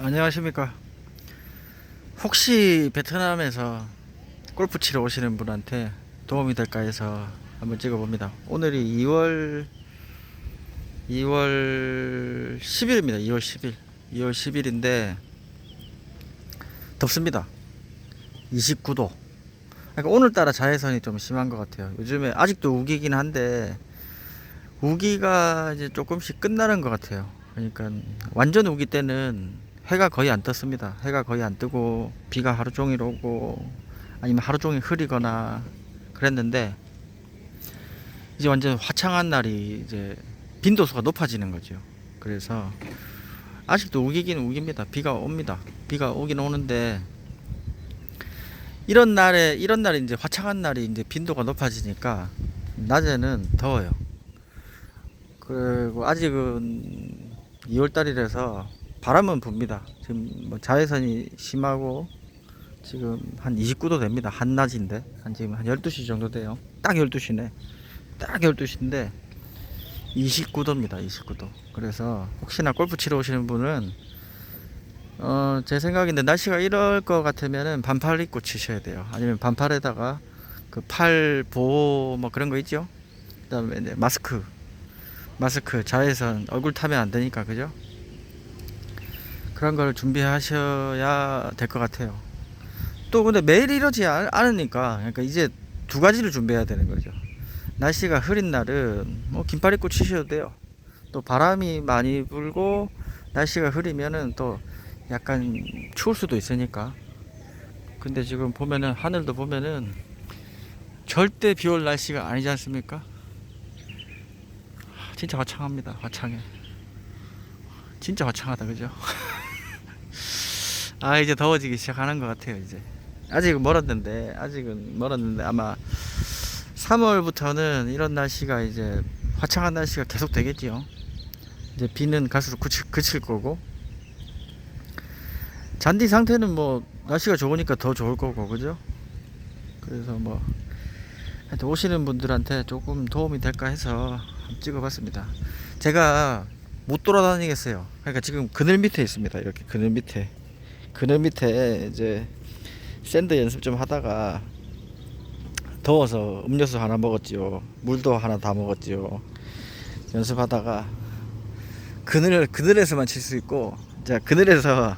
안녕하십니까. 혹시 베트남에서 골프 치러 오시는 분한테 도움이 될까 해서 한번 찍어봅니다. 오늘이 2월 2월 10일입니다. 2월 10일. 2월 10일인데 덥습니다. 29도. 그러니까 오늘따라 자외선이 좀 심한 것 같아요. 요즘에 아직도 우기긴 한데 우기가 이제 조금씩 끝나는 것 같아요. 그러니까 완전 우기 때는 해가 거의 안 떴습니다. 해가 거의 안 뜨고 비가 하루 종일 오고 아니면 하루 종일 흐리거나 그랬는데 이제 완전 화창한 날이 이제 빈도수가 높아지는 거죠. 그래서 아직도 우기긴 우깁니다. 비가 옵니다. 비가 오긴 오는데 이런 날에 이런 날에 이제 화창한 날이 이제 빈도가 높아지니까 낮에는 더워요. 그리고 아직은 2월 달이라서 바람은 붑니다. 지금 뭐 자외선이 심하고 지금 한 29도 됩니다. 한낮인데 한 지금 한 12시 정도 돼요. 딱 12시네. 딱 12시인데 29도입니다. 29도. 그래서 혹시나 골프 치러 오시는 분은 어, 제 생각인데 날씨가 이럴 것 같으면은 반팔 입고 치셔야 돼요. 아니면 반팔에다가 그 팔 보호 뭐 그런 거 있죠? 그다음에 마스크 마스크 자외선 얼굴 타면 안 되니까 그죠? 그런 걸 준비하셔야 될 것 같아요. 또 근데 매일 이러지 않- 않으니까 그러니까 이제 두 가지를 준비해야 되는 거죠. 날씨가 흐린 날은 뭐 긴팔 입고 치셔도 돼요. 또 바람이 많이 불고 날씨가 흐리면은 또 약간 추울 수도 있으니까. 근데 지금 보면은 하늘도 보면은 절대 비올 날씨가 아니지 않습니까? 진짜 화창합니다. 화창해. 진짜 화창하다, 그죠? 아, 이제 더워지기 시작하는 것 같아요, 이제. 아직은 멀었는데, 아직은 멀었는데, 아마 3월부터는 이런 날씨가 이제 화창한 날씨가 계속 되겠지요. 이제 비는 갈수록 그칠, 그칠 거고. 잔디 상태는 뭐, 날씨가 좋으니까 더 좋을 거고, 그죠? 그래서 뭐, 하여튼 오시는 분들한테 조금 도움이 될까 해서 찍어봤습니다. 제가 못 돌아다니겠어요. 그러니까 지금 그늘 밑에 있습니다. 이렇게 그늘 밑에. 그늘 밑에 이제 샌드 연습 좀 하다가 더워서 음료수 하나 먹었지요. 물도 하나 다 먹었지요. 연습하다가 그늘 그늘에서만 칠 수 있고 자 그늘에서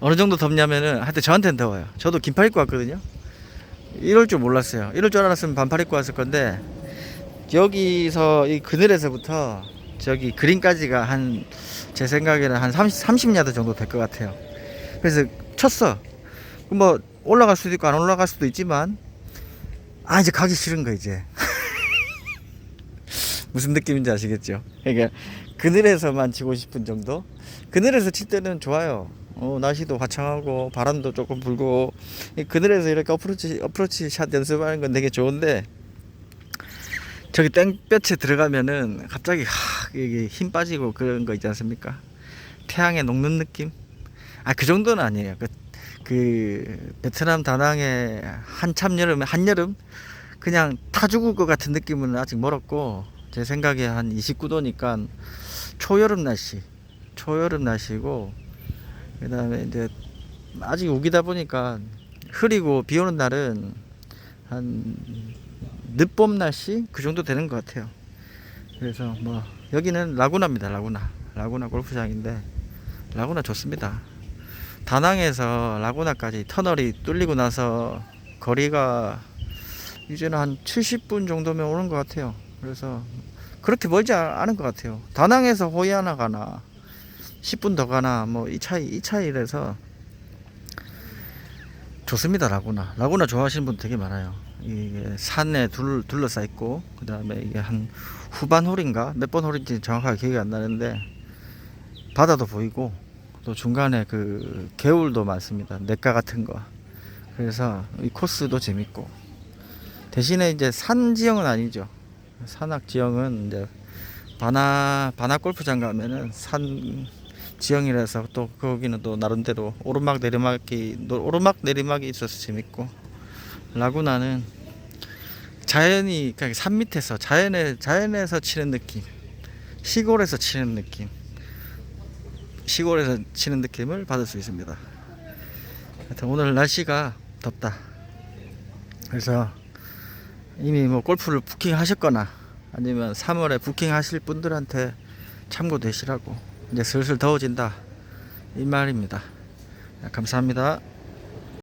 어느 정도 덥냐면은 하여튼 저한테는 더워요. 저도 긴팔 입고 왔거든요. 이럴 줄 몰랐어요. 이럴 줄 알았으면 반팔 입고 왔을 건데 여기서 이 그늘에서부터 저기 그린까지가 한 제 생각에는 한 30, 30야드 정도 될 것 같아요. 그래서 쳤어. 뭐 올라갈 수도 있고 안 올라갈 수도 있지만 아 이제 가기 싫은 거 이제. 무슨 느낌인지 아시겠죠? 그러니까 그늘에서만 치고 싶은 정도. 그늘에서 칠 때는 좋아요. 어, 날씨도 화창하고 바람도 조금 불고 이 그늘에서 이렇게 어프로치 어프로치 샷 연습하는 건 되게 좋은데 저기 땡볕에 들어가면은 갑자기 하, 힘 빠지고 그런 거 있지 않습니까? 태양에 녹는 느낌? 아 그 정도는 아니에요. 그, 그 베트남 다낭의 한참 여름 한여름 그냥 타 죽을 것 같은 느낌은 아직 멀었고 제 생각에 한 29도니까 초여름 날씨 초여름 날씨고 그 다음에 이제 아직 우기다 보니까 흐리고 비 오는 날은 한 늦봄 날씨 그 정도 되는 것 같아요. 그래서 뭐 여기는 라구나입니다. 라구나 라구나 골프장인데 라구나 좋습니다. 다낭에서 라구나까지 터널이 뚫리고 나서 거리가 이제는 한 70분 정도면 오는 것 같아요. 그래서 그렇게 멀지 아- 않은 것 같아요. 다낭에서 호이아나 가나 10분 더 가나 뭐 이 차이 이 차이라서 좋습니다 라구나 라구나 좋아하시는 분 되게 많아요 이게 산에 둘, 둘러싸 있고 그 다음에 이게 한 후반 홀인가 몇 번 홀인지 정확하게 기억이 안 나는데 바다도 보이고 또 중간에 그 개울도 많습니다. 냇가 같은 거. 그래서 이 코스도 재밌고. 대신에 이제 산 지형은 아니죠. 산악 지형은 이제 바나 바나 골프장 가면은 산 지형이라서 또 거기는 또 나름대로 오르막 내리막이 노- 오르막 내리막이 있어서 재밌고. 라구나는 자연이 그냥 산 밑에서 자연에 자연에서 치는 느낌. 시골에서 치는 느낌 시골에서 치는 느낌을 받을 수 있습니다. 하여튼 오늘 날씨가 덥다. 그래서 이미 뭐 골프를 부킹하셨거나 아니면 3월에 부킹하실 분들한테 참고되시라고 이제 슬슬 더워진다 이 말입니다. 감사합니다.